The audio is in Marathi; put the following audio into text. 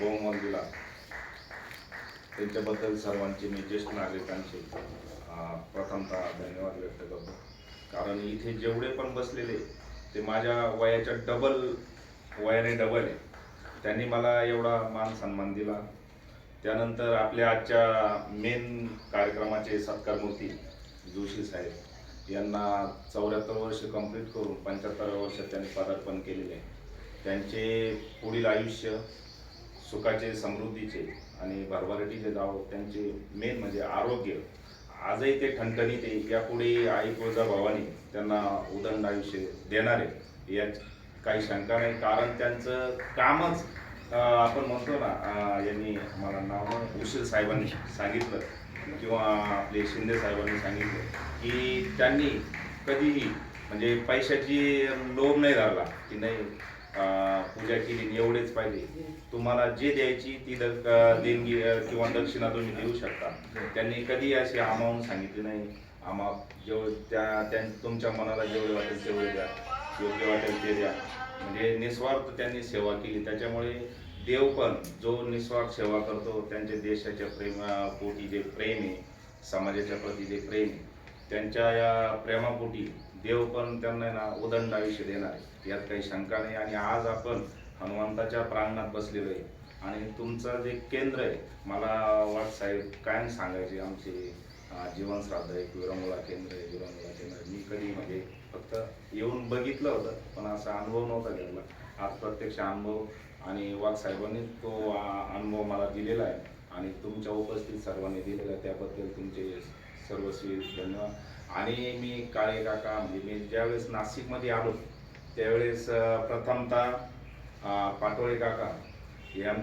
बहुमत दिला त्यांच्याबद्दल सर्वांचे मी ज्येष्ठ नागरिकांचे प्रथमतः धन्यवाद व्यक्त करतो. कारण इथे जेवढे पण बसलेले ते माझ्या वयाच्या डबल वयाने डबल आहे. त्यांनी मला एवढा मान सन्मान दिला. त्यानंतर आपल्या आजच्या मेन कार्यक्रमाचे सत्कारमूर्ती जोशी साहेब यांना चौऱ्याहत्तर वर्ष कंप्लीट करून पंच्याहत्तर वर्ष त्यांनी पदार्पण केलेले आहे. त्यांचे पुढील आयुष्य सुखाचे समृद्धीचे आणि भरभराटीचे गाव त्यांचे मेन म्हणजे आरोग्य. आजही ते ठणठणीत आहे. यापुढे आई कोळजा भावानी त्यांना उदंड आयुष्य देणार आहे. यात काही शंका नाही. कारण त्यांचं कामच आपण म्हणतो ना यांनी मला नाव उशीर साहेबांनी सांगितलं किंवा आपले शिंदे साहेबांनी सांगितलं की त्यांनी कधीही म्हणजे पैशाची लोभ नाही धरला की नाही पूजा केली आणि एवढेच पाहिजे तुम्हाला जे द्यायची ती द- देणगी किंवा दक्षिणा तुम्ही देऊ शकता. त्यांनी कधी अशी आमावून सांगितली नाही. आम्हा जेवढ त्या त्यां तुमच्या मनाला जेवढे वाटेल तेवढे द्या. योग्य वाटेल ते द्या. म्हणजे निस्वार्थ त्यांनी सेवा केली. त्याच्यामुळे देव पण जो निस्वार्थ सेवा करतो त्यांच्या देशाच्या प्रेम पोटी जे प्रेम आहे समाजाच्या प्रती जे प्रेम आहे त्यांच्या या प्रेमापोटी देव पण त्यांना ना उदंड आयुष्य देणार आहे. यात काही शंका नाही. आणि आज आपण हनुमंताच्या प्रांगणात बसलेलो आहे. आणि तुमचं जे केंद्र आहे मला वाट साहेब कायम सांगायचे आमचे जीवन श्राद्ध एक विरंगुळा केंद्र आहे विरंगुळा केंद्र आहे. मी कधी म्हणजे फक्त येऊन बघितलं होतं पण असा अनुभव नव्हता घेतला. आज प्रत्यक्ष अनुभव आणि वाघ साहेबांनी तो अनुभव मला दिलेला आहे. आणि तुमच्या उपस्थित सर्वांनी दिलेला आहे. त्याबद्दल तुमचे सर्वस्वी धन्यवाद आणि मी काळे काका म्हणजे मी ज्यावेळेस नाशिकमध्ये आलो त्यावेळेस प्रथमतः पाटोळे काका या